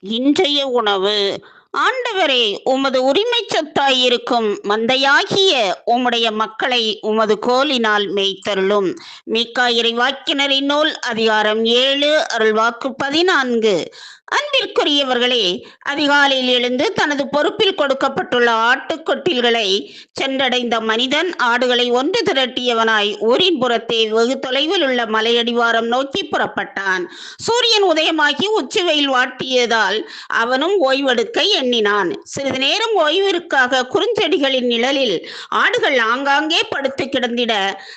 இன்றைய உணவு. ஆண்டவரே உமது உரிமை சொத்தாயிருக்கும் மந்தையாகிய உம்முடைய மக்களை உமது கோலினால் மேய்த்தருளும். மீக்கா இறைவாக்கினரின் நூல் அதிகாரம் ஏழு அருள்வாக்கு பதினான்கு. அன்பிற்குரியவர்களே அதிகாலையில் எழுந்து தனது பொறுப்பில் கொடுக்கப்பட்டுள்ள ஆட்டுக்கொட்டில்களை சென்றடைந்த மனிதன் ஆடுகளை ஒன்று திரட்டியவனாய் ஊரின் புறத்தே வெகு தொலைவில் உள்ள மலையடிவாரம் நோக்கி புறப்பட்டான். சூரியன் உதயமாகி உச்சிவெயில் வாட்டியதால் அவனும் ஓய்வெடுக்க எண்ணினான். சிறிது நேரம் ஓய்விற்காக குறுஞ்செடிகளின் நிழலில் ஆடுகள் ஆங்காங்கே படுத்து கிடந்திட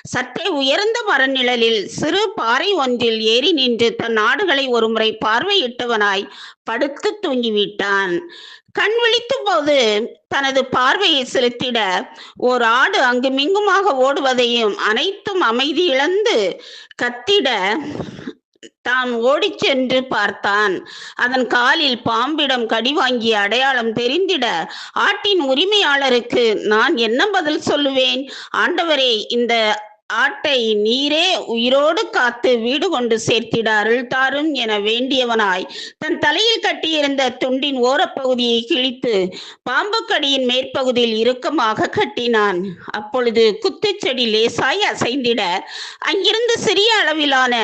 சற்றே உயர்ந்த மரநிழலில் சிறு பாறை ஒன்றில் ஏறி நின்று தன் ஆடுகளை ஒருமுறை பார்வையிட்டவனாய் படுத்து தூங்கிவிட்டான். கண் விழித்த போது தனது பார்வையை செலுத்திட ஓர் ஆடு அங்குமிங்குமாக ஓடுவதையும் அனைத்தும் அமைதி இழந்து கத்திட தான் ஓடிச் சென்று பார்த்தான். அதன் காலில் பாம்பிடம் கடி வாங்கிய அடையாளம் தெரிந்திட ஆட்டின் உரிமையாளருக்கு நான் என்ன பதில் சொல்லுவேன்? ஆண்டவரே இந்த ஆட்டை நீரே உயிரோடு காத்து வீடு கொண்டு சேர்த்திட அருள் தாரும் என வேண்டியவனாய். தன் தலையில் கட்டியிருந்த துண்டின் ஓரப்பகுதியை கிழித்து பாம்புக்கடியின் மேற்பகுதியில் இறுக்கமாக கட்டினான். அப்பொழுது குத்துச்செடி லேசாய் அசைந்திட அங்கிருந்து சிறிய அளவிலான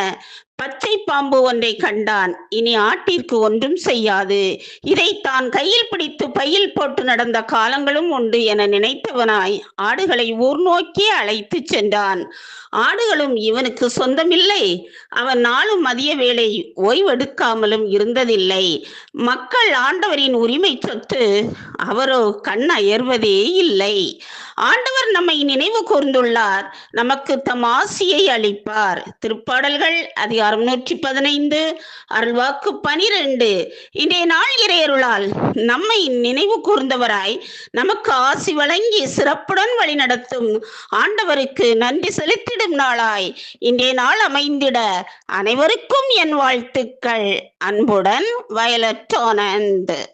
பச்சை பாம்பு ஒன்றை கண்டான். இனி ஆட்டிற்கு ஒன்றும் செய்யாது. இதை தான் கையில் பிடித்து பையில் போட்டு நடந்த காலங்களும் உண்டு என நினைத்தவனாய் ஆடுகளை ஊர் நோக்கி அழைத்து சென்றான். ஆடுகளும் இவனுக்கு சொந்தமில்லை. அவன் நாளும் மதிய வேளை ஓய்வெடுக்காமலும் இருந்ததில்லை. மக்கள் ஆண்டவரின் உரிமை சொத்து அவரோ கண் அயர்வதே இல்லை. ஆண்டவர் நம்மை நினைவு கூர்ந்துள்ளார். நமக்கு தம் ஆசியை அளிப்பார். திருப்பாடல்கள் அதிகாரம் நூற்றி பதினைந்து அருள்வாக்கு பனிரெண்டு. இன்றைய நாள் இறையருளால் நம்மை நினைவு கூர்ந்தவராய் நமக்கு ஆசி வழங்கி சிறப்புடன் வழிநடத்தும் ஆண்டவருக்கு நன்றி செலுத்திடும் நாளாய். இன்றைய நாள் அமைந்திட. அனைவருக்கும் என் வாழ்த்துக்கள். அன்புடன் வயலட் ஆனந்த்.